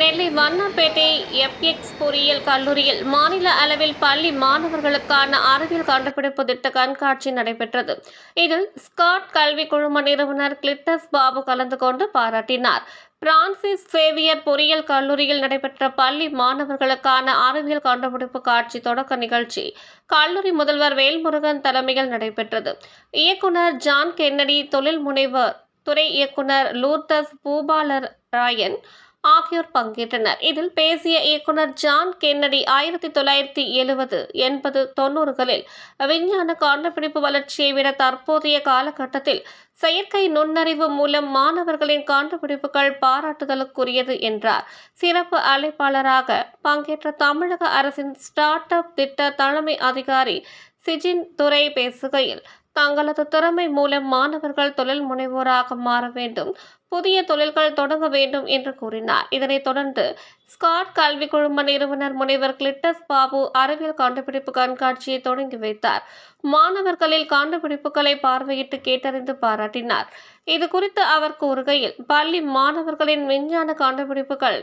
நெல்லை வண்ணாப்பேட்டை FX பொறியியல் கல்லூரியில் மாநில அளவில் பள்ளி மாணவர்களுக்கான அறிவியல் கண்டுபிடிப்பு திட்ட கண்காட்சி நடைபெற்றது. இதில் ஸ்காட் கல்வி குழும நிறுவனர் கிளிட்டஸ் பாபு கலந்து கொண்டு பாராட்டினார். பிரான்சிஸ் சேவியர் பொறியியல் கல்லூரியில் நடைபெற்ற பள்ளி மாணவர்களுக்கான அறிவியல் கண்டுபிடிப்பு காட்சி தொடக்க நிகழ்ச்சி கல்லூரி முதல்வர் வேல்முருகன் தலைமையில் நடைபெற்றது. இயக்குனர் ஜான் கென்னடி தொழில் முனைவர் துறை இயக்குனர் லூர்தஸ் பூபாலர் ராயன் ஆகியோர் பங்கேற்றனர். இதில் பேசிய இயக்குனர் ஜான் கென்னடி ஆயிரத்தி தொள்ளாயிரத்தி எழுபது எண்பது தொண்ணூறுகளில் விஞ்ஞான கண்டுபிடிப்பு வளர்ச்சியை விட தற்போதைய காலகட்டத்தில் செயற்கை நுண்ணறிவு மூலம் மாணவர்களின் கண்டுபிடிப்புகள் பாராட்டுதலுக்குரியது என்றார். சிறப்பு அழைப்பாளராக பங்கேற்ற தமிழக அரசின் ஸ்டார்ட் அப் திட்ட தலைமை அதிகாரி சிஜின் துரை பேசுகையில் தங்களது திறமை மூலம் மாணவர்கள் தொழில் முனைவோராக மாற வேண்டும். புதிய தொழில்கள் தொடங்க வேண்டும் என்று கூறினார். இதனைத் தொடர்ந்து ஸ்காட் கல்வி குழும நிறுவனர் முனைவர் கிளிட்டஸ் பாபு அறிவியல் கண்டுபிடிப்பு கண்காட்சியை தொடங்கி வைத்தார். மாணவர்களில் கண்டுபிடிப்புகளை பார்வையிட்டு கேட்டறிந்து பாராட்டினார். இது குறித்து அவர் கூறுகையில் பள்ளி மாணவர்களின் விஞ்ஞான கண்டுபிடிப்புகள்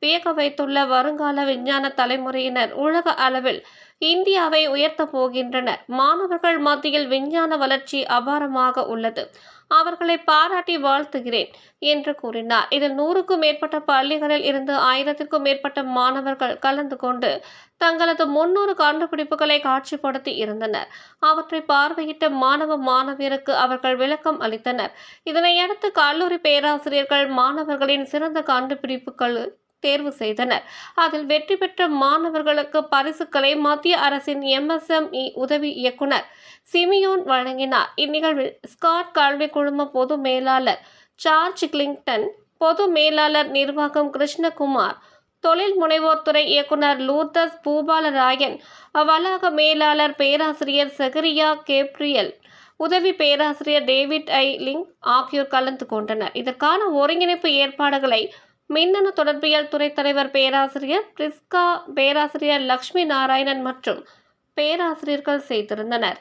வியக்க வைத்துள்ள வருங்கால விஞ்ஞான தலைமுறையினர் உலக அளவில் இந்தியாவை உயர்த்தப் போகின்றனர். மாணவர்கள் மத்தியில் விஞ்ஞான வளர்ச்சி அபாரமாக உள்ளது. அவர்களை பாராட்டி வாழ்த்துகிறேன் என்று கூறினார். இதில் நூறுக்கும் மேற்பட்ட பள்ளிகளில் இருந்து ஆயிரத்திற்கும் மேற்பட்ட மாணவர்கள் கலந்து கொண்டு தங்களது முன்னூறு கண்டுபிடிப்புகளை காட்சிப்படுத்தி இருந்தனர். அவற்றை பார்வையிட்ட மாணவ மாணவியருக்கு அவர்கள் விளக்கம் அளித்தனர். இதனையடுத்து கல்லூரி பேராசிரியர்கள் மாணவர்களின் சிறந்த கண்டுபிடிப்புகள் தேர்வு செய்தனர். அதில் வெற்றி பெற்ற மாணவர்களுக்கு பரிசுகளை மத்திய அரசின் எம்எஸ்எம்இ உதவி இயக்குனர் சிமியோன் வழங்கினார். இந்நிகழ்வில் ஸ்காட் கல்வி குழும பொது மேலாளர் சார்ஜ் கிளிங்டன் பொது மேலாளர் நிர்வாகம் கிருஷ்ணகுமார் தொழில் முனைவோர் துறை இயக்குனர் லூர்தஸ் பூபாலராயன் வளாக மேலாளர் பேராசிரியர் செகரியா கேப்ரியல் உதவி பேராசிரியர் டேவிட் ஐ. லிங் ஆகியோர் கலந்து கொண்டனர். இதற்கான ஒருங்கிணைப்பு ஏற்பாடுகளை மின்னணு தொடர்பியல் துறை தலைவர் பேராசிரியர் பிரிஸ்கா பேராசிரியர் லக்ஷ்மி நாராயணன் மற்றும் பேராசிரியர்கள் செய்திருந்தனர்